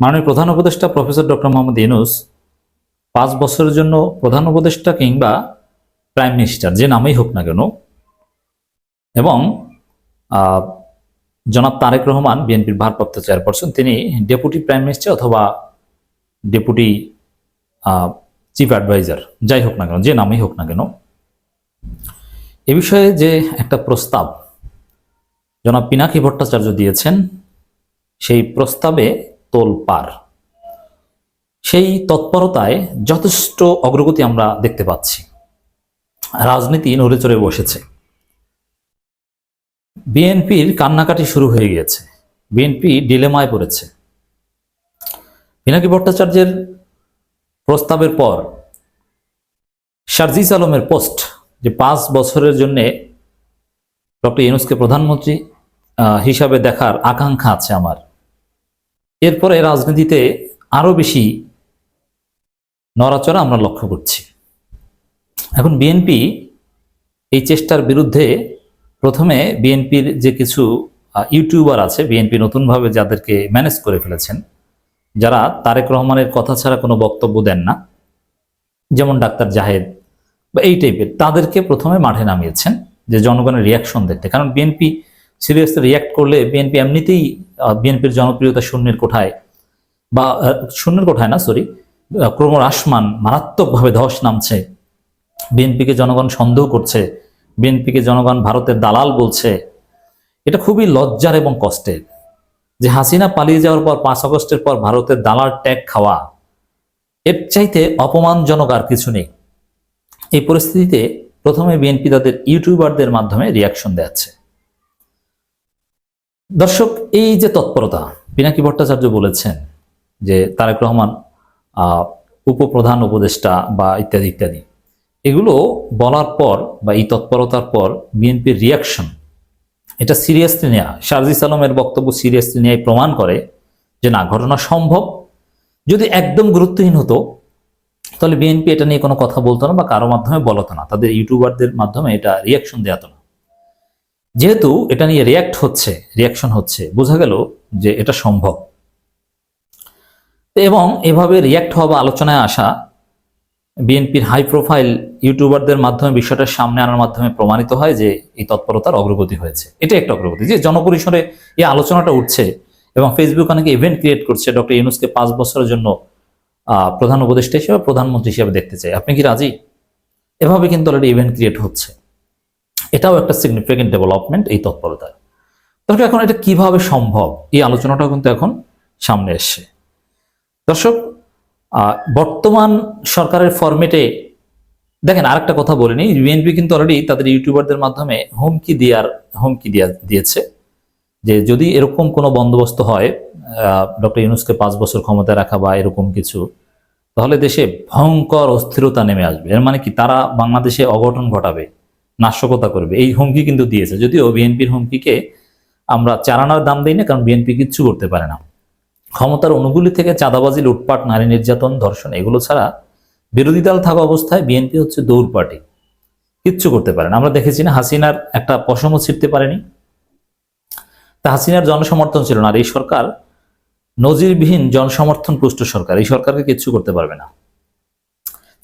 মাননীয় প্রধান উপদেষ্টা প্রফেসর ডক্টর মোহাম্মদ ইউনুস পাঁচ বছরের জন্য প্রধান উপদেষ্টা কিংবা প্রাইম মিনিস্টার, যে নামেই হোক না কেন, এবং জনাব তারেক রহমান, বিএনপির ভারপ্রাপ্ত চেয়ারপারসন, তিনি ডেপুটি প্রাইম মিনিস্টার অথবা ডেপুটি চিফ অ্যাডভাইজার, যাই হোক না কেন, যে নামেই হোক না কেন। এ বিষয়ে যে একটা প্রস্তাব, জনাব পিনাকি ভট্টাচার্য দিয়েছেন, সেই প্রস্তাবে তোল পার। সেই তৎপরতায় যথেষ্ট অগ্রগতি আমরা দেখতে পাচ্ছি। রাজনীতি নড়ে চড়ে বসেছে। বিএনপির কান্নাকাটি শুরু হয়ে গিয়েছে। বিএনপি ডিলেমায় পড়েছে। পিনাকি ভট্টাচার্যের প্রস্তাবের পর শারজিস আলমের পোস্ট যে পাঁচ বছরের জন্য ডক্টর ইউনুসকে প্রধানমন্ত্রী হিসাবে দেখার আকাঙ্ক্ষা আছে আমার। এরপরে রাজনীতিতে আরও বেশি নড়াচড়া আমরা লক্ষ্য করছি। এখন বিএনপি এই চেষ্টার বিরুদ্ধে প্রথমে বিএনপির যে কিছু ইউটিউবার আছে, বিএনপি নতুনভাবে যাদেরকে ম্যানেজ করে ফেলেছেন, যারা তারেক রহমানের কথা ছাড়া কোনো বক্তব্য দেন না, যেমন ডাক্তার জাহেদ বা এই টাইপের তাদেরকে প্রথমে মাঠে নামিয়েছেন যে জনগণের রিয়াকশন দেখতে। কারণ বিএনপি সিরিয়াসলি রিয়াক্ট করলে বিএনপি এমনিতেই বিএনপির জনপ্রিয়তা শূন্যের কোঠায় বা শূন্যের কোঠায় না সরি ক্রমহ্রাসমান মারাত্মকভাবে ধস নামছে। বিএনপিকে জনগণ সন্দেহ করছে। বিএনপিকে জনগণ ভারতের দালাল বলছে। এটা খুবই লজ্জার এবং কষ্টের যে হাসিনা পালিয়ে যাওয়ার পর পাঁচ আগস্টের পর ভারতের দালাল ট্যাগ খাওয়া, এর চাইতে অপমানজনক আর কিছু নেই। এই পরিস্থিতিতে প্রথমে বিএনপি তাদের ইউটিউবারদের মাধ্যমে রিয়াকশন দেখাচ্ছে। দর্শক, এই যে তৎপরতা, পিনাকি ভট্টাচার্য বলেছেন যে তারেক রহমান উপপ্রধান উপদেষ্টা বা ইত্যাদি ইত্যাদি। এগুলো বলার পর বা এই তৎপরতার পর বিএনপির রিয়াকশন এটা সিরিয়াসলি নেওয়া শারজিস আলমের বক্তব্য সিরিয়াসলি নেয় প্রমাণ করে যে না, ঘটনা সম্ভব। যদি একদম গুরুত্বহীন হতো, তাহলে বিএনপি এটা নিয়ে কোনো কথা বলতো না বা কারও মাধ্যমে বলতো না। তাদের ইউটিউবারদের মাধ্যমে এটা রিয়াকশন দেওয়াতো না। যেহেতু এটা নিয়ে রিয়াক্ট হচ্ছে রিয়াকশন হচ্ছে, বোঝা গেল যে এটা সম্ভব। এবং এভাবে রিয়াক্ট হওয়া বা আলোচনায় আসা বিএনপির হাই প্রোফাইল ইউটিউবারদের মাধ্যমে, বিষয়টা সামনে আনার মাধ্যমে প্রমাণিত হয় যে এই তৎপরতার অগ্রগতি হয়েছে। এটা একটা অগ্রগতি। যে জনপরিসরে এই আলোচনাটা উঠছে এবং ফেসবুক অনেকে ইভেন্ট ক্রিয়েট করছে ডক্টর ইউনুসকে পাঁচ বছরের জন্য প্রধান উপদেষ্টা হিসেবে, প্রধানমন্ত্রী হিসেবে দেখতে চাই। আপনি কি রাজি? এভাবে কিন্তু অলরেডি ইভেন্ট ক্রিয়েট হচ্ছে। এটাও একটা সিগনিফিকেন্ট ডেভেলপমেন্ট এই তৎপরতায়। দর্শক এখন এটা কীভাবে সম্ভব? এই আলোচনাটাও কিন্তু এখন সামনে এসছে। দর্শক বর্তমান সরকারের ফরম্যাটে দেখেন, আরেকটা কথা বলিনি বিএনপি কিন্তু অলরেডি তাদের ইউটিউবারদের মাধ্যমে হুমকি দেওয়ার, হুমকি দিয়া, দিয়েছে যে যদি এরকম কোনো বন্দোবস্ত হয় ডক্টর ইউনুসকে পাঁচ বছর ক্ষমতায় রাখা বা এরকম কিছু, তাহলে দেশে ভয়ঙ্কর অস্থিরতা নেমে আসবে। এর মানে কি? তারা বাংলাদেশে অঘটন ঘটাবে। নাশকতা করবে। এই হুমকি কিন্তু দিয়েছে। যদিও বিএনপির হুমকিকে আমরা চারানার দাম দিই না, কারণ বিএনপি কিচ্ছু করতে পারে না। ক্ষমতার অনুগুলি থেকে চাঁদাবাজি, লুটপাট, নারী নির্যাতন, ধর্ষণ, এগুলো ছাড়া বিরোধী দল থাকা অবস্থায় বিএনপি হচ্ছে দৌড় পার্টি। কিচ্ছু করতে পারে না। আমরা দেখেছি না হাসিনার একটা পশমও ছিঁড়তে পারেনি। তা হাসিনার জনসমর্থন ছিল না, আর এই সরকার নজিরবিহীন জনসমর্থন পুষ্ট সরকার। এই সরকারকে কিচ্ছু করতে পারবে না।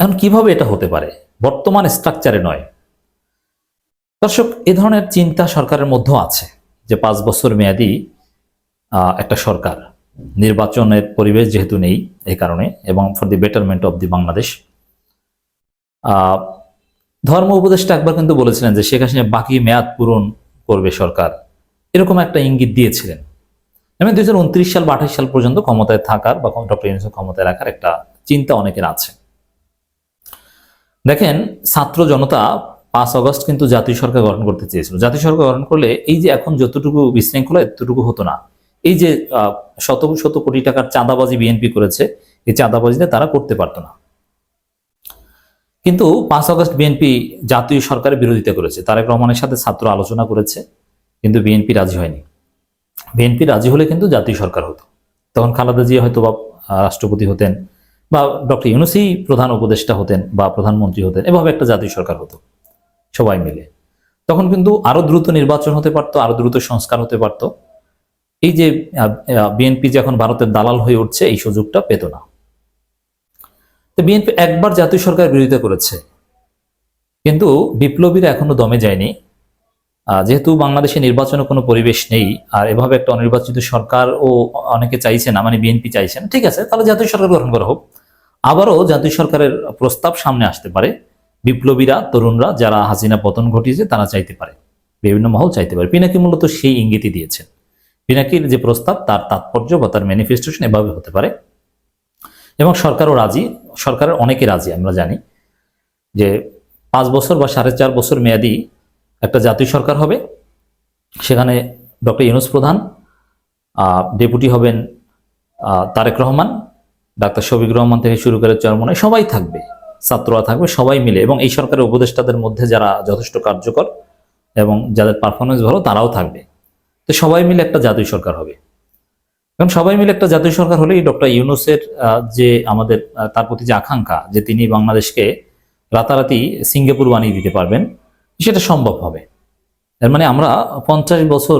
এখন কীভাবে এটা হতে পারে? বর্তমান স্ট্রাকচারে নয়। দর্শক, এ ধরনের চিন্তা সরকারের মধ্যেও আছে যে পাঁচ বছর মেয়াদি একটা সরকার। নির্বাচনের পরিবেশ যেহেতু নেই এই কারণে, এবং for the betterment of the Bangladesh ধর্ম উপদেষ্টা একবার কিন্তু বলেছিলেন যে শেখ হাসিনা বাকি মেয়াদ পূরণ করবে সরকার। এরকম একটা ইঙ্গিত দিয়েছিলেন। এবং দুই উনত্রিশ সাল বা আঠাশ সাল পর্যন্ত ক্ষমতায় থাকার বা ডক্টর ক্ষমতায় রাখার একটা চিন্তা অনেকের আছে। দেখেন, ছাত্র জনতা পাঁচ অগস্ট কিন্তু জাতীয় সরকার গঠন করতে চেয়েছিল। জাতীয় সরকার গঠন করলে এই যে এখন যতটুকু বিশৃঙ্খলা, এতটুকু হতো না। এই যে শত শত কোটি টাকার চাঁদাবাজি বিএনপি করেছে, এই চাঁদাবাজিটা তারা করতে পারতো না। কিন্তু পাঁচ আগস্ট বিএনপি জাতীয় সরকারের বিরোধিতা করেছে। তারেক রহমানের সাথে ছাত্র আলোচনা করেছে, কিন্তু বিএনপি রাজি হয়নি। বিএনপি রাজি হলে কিন্তু জাতীয় সরকার হতো। তখন খালেদা জিয়া হয়তো বা রাষ্ট্রপতি হতেন বা ডক্টর ইউনুসই প্রধান উপদেষ্টা হতেন বা প্রধানমন্ত্রী হতেন। এভাবে একটা জাতীয় সরকার হতো। সবাই মিলে। তখন কিন্তু আরও দ্রুত নির্বাচন হতে পারতো, আরও দ্রুত সংস্কার হতে পারতো। এই যে বিএনপি যে এখন ভারতের দালাল হয়ে উঠছে, এই সুযোগটা পেত না। তো বিএনপি একবার জাতীয় সরকার বিরোধিতা করেছে। কিন্তু বিপ্লবীরা এখনও দমে যায়নি। যেহেতু বাংলাদেশে নির্বাচনে কোনো পরিবেশ নেই, আর এভাবে একটা অনির্বাচিত সরকার ও অনেকে চাইছে না মানে বিএনপি চাইছে না, ঠিক আছে, তাহলে জাতীয় সরকার গঠন করা হোক। আবারও জাতীয় সরকারের প্রস্তাব সামনে আসতে পারে। বিপ্লবীরা, তরুণরা যারা হাসিনা পতন ঘটিয়েছে, তারা চাইতে পারে। বিভিন্ন মহল চাইতে পারে। পিনাকি মূলত সেই ইঙ্গিতই দিয়েছেন। পিনাকির যে প্রস্তাব, তার তাৎপর্য বা তার ম্যানিফেস্টেশন এভাবে হতে পারে। এবং সরকারও রাজি, সরকারের অনেকে রাজি, আমরা জানি, যে পাঁচ বছর বা সাড়ে চার বছর মেয়াদি একটা জাতীয় সরকার হবে। সেখানে ডক্টর ইউনুস প্রধান ডেপুটি হবেন তারেক রহমান, ডাক্তার শফিক রহমান থেকে শুরু করে চরমনে সবাই থাকবে। ছাত্ররা থাকবে, সবাই মিলে। এবং এই সরকারের উপদেষ্টাদের মধ্যে যারা যথেষ্ট কার্যকর এবং যাদের পারফরমেন্স ভালো, তারাও থাকবে। তো সবাই মিলে একটা জাতীয় সরকার হবে। কারণ সবাই মিলে একটা জাতীয় সরকার হলেই ডক্টর ইউনুসের যে আমাদের তার প্রতি যে আকাঙ্ক্ষা, যে তিনি বাংলাদেশকে রাতারাতি সিঙ্গাপুর বানিয়ে দিতে পারবেন, সেটা সম্ভব হবে। এর মানে আমরা পঞ্চাশ বছর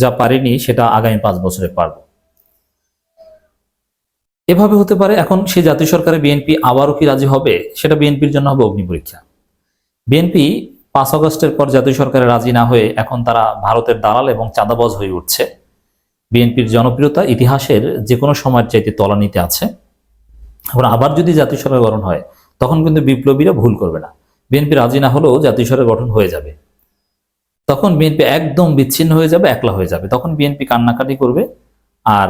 যা পারিনি, সেটা আগামী পাঁচ বছরে পারব। এভাবে হতে পারে, এখন সেই জাতীয় সরকারে বিএনপি আবারও কি রাজি হবে, সেটা বিএনপির জন্য হবে অগ্নি পরীক্ষা। বিএনপি পাঁচ আগস্টের পর জাতীয় সরকারে রাজি না হয়ে এখন তারা ভারতের দালাল এবং চাঁদাবাজ হয়ে উঠছে। বিএনপির জনপ্রিয়তা ইতিহাসের যে কোনো সময়ের চাইতে তলানিতে আছে। এখন আবার যদি জাতীয় সরকার গঠন হয়, তখন কিন্তু বিপ্লবীরা ভুল করবে না। বিএনপি রাজি না হলেও জাতীয় সরকার গঠন হয়ে যাবে। তখন বিএনপি একদম বিচ্ছিন্ন হয়ে যাবে, একলা হয়ে যাবে। তখন বিএনপি কান্নাকাটি করবে, আর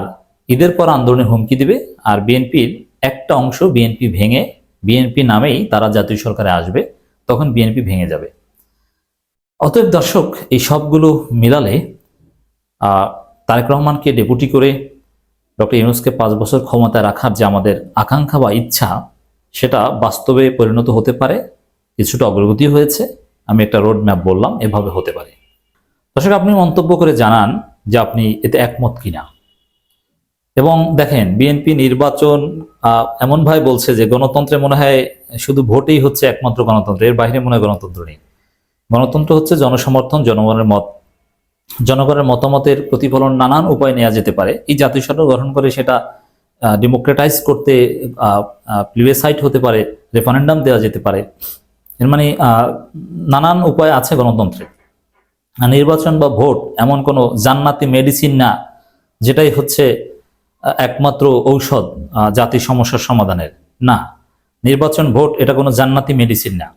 ঈদের পর আন্দোলনের হুমকি দিবে আর বিএনপির একটা অংশ বিএনপি ভেঙে বিএনপি নামেই তারা জাতীয় সরকারে আসবে, তখন বিএনপি ভেঙে যাবে। অতএব দর্শক, এই সবগুলো মিলালে তারেক রহমানকে ডেপুটি করে ডক্টর ইউনুসকে পাঁচ বছর ক্ষমতায় রাখার যে আমাদের আকাঙ্ক্ষা বা ইচ্ছা, সেটা বাস্তবে পরিণত হতে পারে, কিছুটা অগ্রগতি হয়েছে। আমি একটা রোড ম্যাপ বললাম, এভাবে হতে পারে। দর্শক, আপনি মন্তব্য করে জানান যে আপনি এতে একমত কিনা। এবং দেখেন বিএনপি নির্বাচন আহ, এমনভাবে বলছে যে গণতন্ত্রে মনে হয় শুধু ভোটেই হচ্ছে একমাত্র গণতন্ত্র এর বাইরে মনে হয় গণতন্ত্র নেই। গণতন্ত্র হচ্ছে জনসমর্থন জনগণের মত জনগণের মতামতের প্রতিফলন নানান উপায় নেওয়া যেতে পারে। এই জাতীয় সরকার গঠন করে সেটা ডেমোক্রেটাইজ করতে প্লিবেসাইট হতে পারে রেফারেন্ডাম দেওয়া যেতে পারে। এর মানে নানান উপায় আছে গণতন্ত্রে। নির্বাচন বা ভোট এমন কোনো জান্নাতি মেডিসিন না যেটাই হচ্ছে একমাত্র ঔষধ জাতির সমস্যার সমাধানের। না, নির্বাচন ভোট এটা কোনো জান্নাতি মেডিসিন না।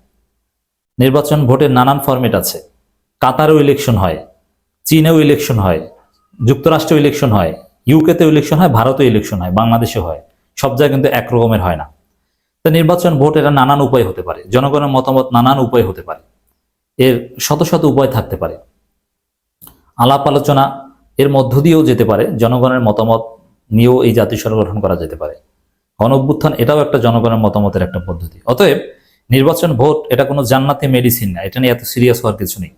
নির্বাচন ভোটের নানান ফরম্যাট আছে। কাতারেও ইলেকশন হয়, চীনেও ইলেকশন হয়, যুক্তরাষ্ট্রেও ইলেকশন হয় ইউকেতেও ইলেকশন হয়, ভারতেও ইলেকশন হয়, বাংলাদেশেও হয়। সব জায়গায় কিন্তু এক রকমের হয় না। তো নির্বাচন ভোট এটা নানান উপায় হতে পারে, জনগণের মতামত নানান উপায় হতে পারে। এর শত শত উপায় থাকতে পারে। আলাপ আলোচনা এর মধ্য দিয়েও যেতে পারে, জনগণের মতামত নিয়েও এই জাতীয় সরকার গঠন করা যেতে পারে। গণ অভ্যুত্থান এটাও একটা জনগণের মতামতের একটা পদ্ধতি। অতএব নির্বাচন ভোট এটা কোনো জান্নাতি মেডিসিন না, এটা নিয়ে এত সিরিয়াস হওয়ার কিছু নেই।